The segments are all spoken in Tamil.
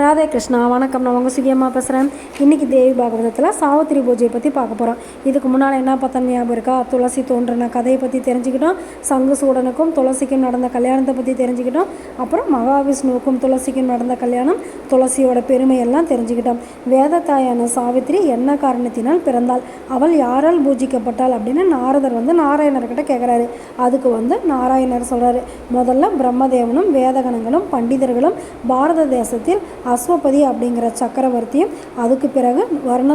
ராதே கிருஷ்ணா வணக்கம். நான் உங்கள் சுகியம்மா பேசுகிறேன் இன்றைக்கி தேவி பாகவதத்தில் சாவித்திரி பூஜையை பற்றி பார்க்க போகிறோம் இதுக்கு முன்னால் என்ன பார்த்தா ஞாபகம் இருக்கா? துளசி தோன்றின கதையை பற்றி தெரிஞ்சுக்கிட்டோம். சங்கு சூடனுக்கும் துளசிக்கும் நடந்த கல்யாணத்தை பற்றி தெரிஞ்சுக்கிட்டோம். அப்புறம் மகாவிஷ்ணுவுக்கும் துளசிக்கும் நடந்த கல்யாணம் துளசியோட பெருமையெல்லாம் தெரிஞ்சுக்கிட்டோம். வேதத்தாயான சாவித்திரி என்ன காரணத்தினால் பிறந்தாள்? அவள் யாரால் பூஜிக்கப்பட்டாள் அப்படின்னு நாரதர் வந்து நாராயணர்கிட்ட கேட்குறாரு அதுக்கு வந்து நாராயணர் சொல்கிறாரு முதல்ல பிரம்மதேவனும் வேதகணங்களும் பண்டிதர்களும் பாரத தேசத்தில் அஸ்வபதி அப்படிங்கிற சக்கரவர்த்தியும் அதுக்கு பிறகு வர்ண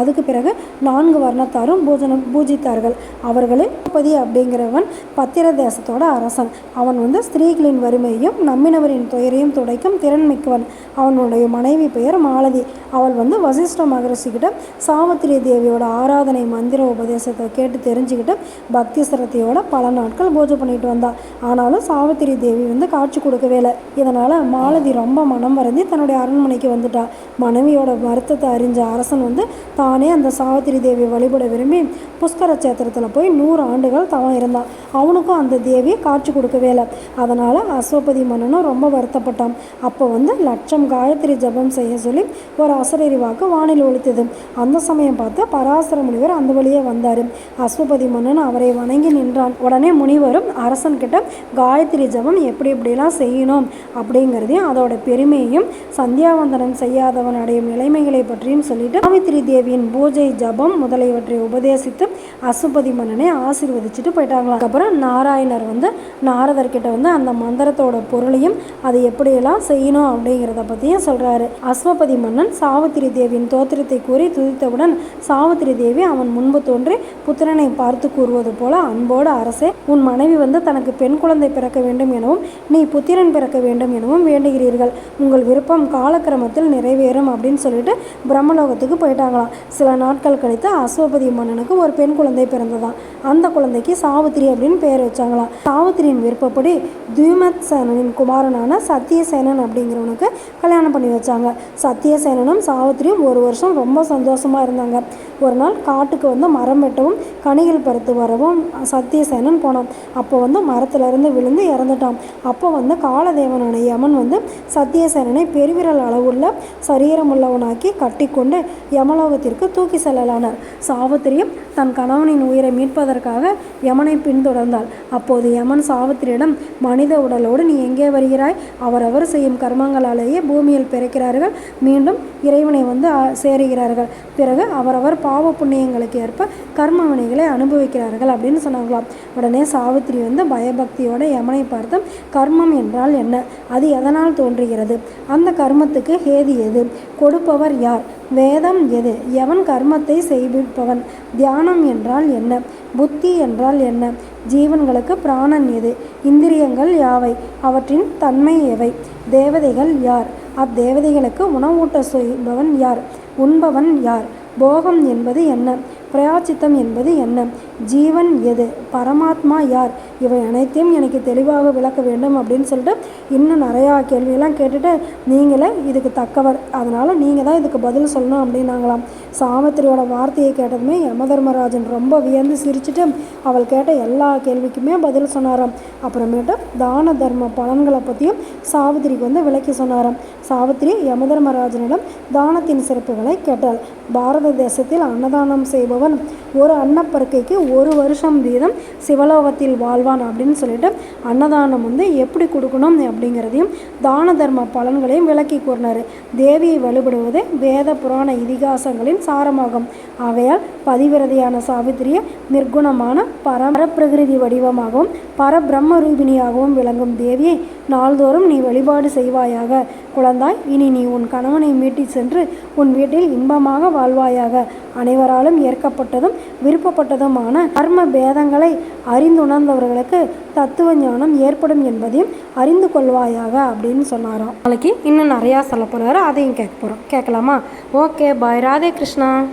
அதுக்கு பிறகு நான்கு வர்ணத்தாரும் பூஜனம் பூஜித்தார்கள். அவர்களில் பதி அப்படிங்கிறவன் பத்திர தேசத்தோட அரசன். அவன் வந்து ஸ்திரீகளின் வறுமையையும் நம்பினவரின் துயரையும் துடைக்கும் திறன் மிக்கவன். அவனுடைய மனைவி பெயர் மாலதி. அவள் வந்து வசிஷ்ட மகரிஷிக்கிட்ட சாவித்திரி தேவியோட ஆராதனை மந்திர உபதேசத்தை கேட்டு தெரிஞ்சுக்கிட்டு பக்தி சிரத்தையோட பல நாட்கள் பூஜை பண்ணிட்டு வந்தா. ஆனாலும் சாவித்திரி தேவி வந்து காட்சி கொடுக்கவே இல்லை. இதனால் மாலதி ரொம்ப மனம் வருந்தி தன்னுடைய அரண்மனைக்கு வந்துட்டா. மனைவியோட வருத்தத்தை அறிஞ்ச அரசன் வந்து தானே அந்த சாவித்திரி தேவியை வழிபட விரும்பி புஷ்கர சேத்திரத்தில் போய் நூறு ஆண்டுகள் தவம் இருந்தான். அவனுக்கும் அந்த தேவியை காட்சி கொடுக்கவே இல்லை. அதனால் அசோபதி மன்னனும் ரொம்ப வருத்தப்பட்டான். அப்போ வந்து லட்சம் காயத்ரி ஜபம் செய்ய சொல்லி ஒரு அசரறி வாக்கு வானில் ஒழித்தது. அந்த சமயம் பார்த்து பராசர முனிவர் அந்த வழியே வந்தார். அசுபதி மன்னன் அவரை வணங்கி நின்றான். உடனே முனிவரும் அரசன்கிட்ட காயத்ரி ஜபம் எப்படி எப்படிலாம் செய்யணும் அப்படிங்கிறதையும் அதோட பெருமையையும் சந்தியாவந்தனம் செய்யாதவன் அடையும் நிலைமைகளை பற்றியும் சொல்லிட்டு காவித்ரி தேவியின் பூஜை ஜபம் முதலியவற்றை உபதேசித்து அசுபதி மன்னனை ஆசீர்வதிச்சுட்டு போயிட்டாங்களாம். அப்புறம் நாராயணர் வந்து நாரதர்கிட்ட வந்து அந்த மந்திரத்தோட பொருளையும் அதை எப்படியெல்லாம் செய்யணும் அப்படிங்கிறத பற்றியும் சொல்கிறாரு அஸ்வபதி மன்னன் சாவித்திரி தேவியின் தோத்திரத்தை கூறி துதித்தவுடன் சாவித்திரி தேவி அவன் முன்பு தோன்றி புத்திரனை பார்த்து கூறுவது போல அன்போடு அரசே உன் மனைவி வந்து தனக்கு பெண் குழந்தை பிறக்க வேண்டும் எனவும் நீ புத்திரன் பிறக்க வேண்டும் எனவும் வேண்டுகிறீர்கள். உங்கள் விருப்பம் காலக்கிரமத்தில் நிறைவேறும் அப்படின்னு சொல்லிட்டு பிரம்மலோகத்துக்கு போயிட்டாங்களாம். சில நாட்கள் கழித்து அஸ்வபதி மன்னனுக்கு ஒரு பெண் குழந்தை பிறந்ததான் அந்த குழந்தைக்கு சாவித்திரி அப்படின்னு பேர் வச்சாங்களாம். சாவித்திரியின் விருப்பப்படி துயுமத் சேனனின் குமாரனான சத்தியசேனன் அப்படிங்கிறவனுக்கு கல்யாணம் பண்ணி வச்சாங்க. சத்தியசேனனும் சாவித்திரியும் ஒரு வருஷம் ரொம்ப சந்தோஷமாக இருந்தாங்க. ஒரு நாள் காட்டுக்கு வந்து மரம் வெட்டவும் கனிகள் பறித்து வரவும் சத்தியசேனன் போனான். அப்போ வந்து மரத்திலிருந்து விழுந்து இறந்துட்டான். அப்போ வந்து காலதேவனான யமன் வந்து சத்தியசேனனை பெருவிரல் அளவுள்ள சரீரமுள்ளவனாக்கி கட்டிக்கொண்டு யமலோகத்திற்கு தூக்கி செல்லலானார். சாவித்திரியும் தன் கணவனின் உயிரை மீட்பதற்காக யமனை தொடர்ந்தாள் அப்போது யமன் சாவித்திரியிடம் மனித உடலோடு நீ எங்கே வருகிறாய்? அவரவர் செய்யும் கர்மங்களாலேயே பூமியில் பிறக்கிறார்கள். மீண்டும் இறைவனை வந்து சேருகிறார்கள். பிறகு அவரவர் பாவ புண்ணியங்களுக்கு ஏற்ப கர்ம வினைகளை அனுபவிக்கிறார்கள் அப்படின்னு சொன்னாங்களாம். உடனே சாவித்திரி வந்து பயபக்தியோட யமனை பார்த்து கர்மம் என்றால் என்ன? அது எதனால் தோன்றுகிறது? அந்த கர்மத்துக்கு ஹேதி எது? கொடுப்பவர் யார்? வேதம் எது? எவன் கர்மத்தை செய்விப்பவன்? தியானம் என்றால் என்ன? புத்தி என்றால் என்ன? ஜீவன்களுக்கு பிராணன் எது? இந்திரியங்கள் யாவை? அவற்றின் தன்மை எவை? தேவதைகள் யார்? அத்தேவதைகளுக்கு உணவூட்ட செய்பவன் யார்? உண்பவன் யார்? போகம் என்பது என்ன? பிரயாச்சித்தம் என்பது என்ன? ஜீவன் எது? பரமாத்மா யார்? இவை அனைத்தையும் எனக்கு தெளிவாக விளக்க வேண்டும் அப்படின்னு சொல்லிட்டு இன்னும் நிறையா கேள்வியெல்லாம் கேட்டுட்டு நீங்களே இதுக்கு தக்கவர். அதனால் நீங்கள் தான் இதுக்கு பதில் சொல்லணும் அப்படின்னாங்களாம். சாவித்திரியோட வார்த்தையை கேட்டதுமே யமதர்மராஜன் ரொம்ப வியந்து சிரிச்சிட்டு அவள் கேட்ட எல்லா கேள்விக்குமே பதில் சொன்னாராம். அப்புறமேட்டு தான தர்ம பலன்களை பற்றியும் சாவித்திரிக்கு வந்து விளக்கி சொன்னாராம். சாவித்திரி யமதர்மராஜனிடம் தானத்தின் சிறப்புகளை கேட்டாள். பாரத தேசத்தில் அன்னதானம் செய்பவன் ஒரு அன்னப்பருக்கைக்கு ஒரு வருஷம் வீதம் சிவலோகத்தில் வாழ்வான் அப்படின்னு சொல்லிட்டு அன்னதானம் வந்து எப்படி கொடுக்கணும் அப்படிங்கிறதையும் தான தர்ம பலன்களையும் விளக்கி கூறினார். தேவியை வழிபடுவது வேத புராண இதிகாசங்களின் சாரமாகும். ஆகையால் பதிவிரதையான சாவித்திரியை நிர்குணமான பரபிரகிருதி வடிவமாகவும் பரபிரம்ம ரூபிணியாகவும் விளங்கும் தேவியை நாள்தோறும் நீ வழிபாடு செய்வாயாக. குழந்தாய் இனி நீ உன் கணவனை மீட்டி சென்று உன் வீட்டில் இன்பமாக வாழ்வாயாக. அனைவராலும் ஏற்கப்பட்டதும் விருப்பப்பட்டதுமான கர்ம பேதங்களை அறிந்துணர்ந்தவர்களுக்கு தத்துவ ஞானம் ஏற்படும் என்பதையும் அறிந்து கொள்வாயாக அப்படின்னு சொன்னாராம். நாளைக்கு இன்னும் நிறையா சொல்ல போகிறாரு அதையும் கேட்க போகிறோம் கேட்கலாமா? ஓகே. பாய். ராதே கிருஷ்ணா.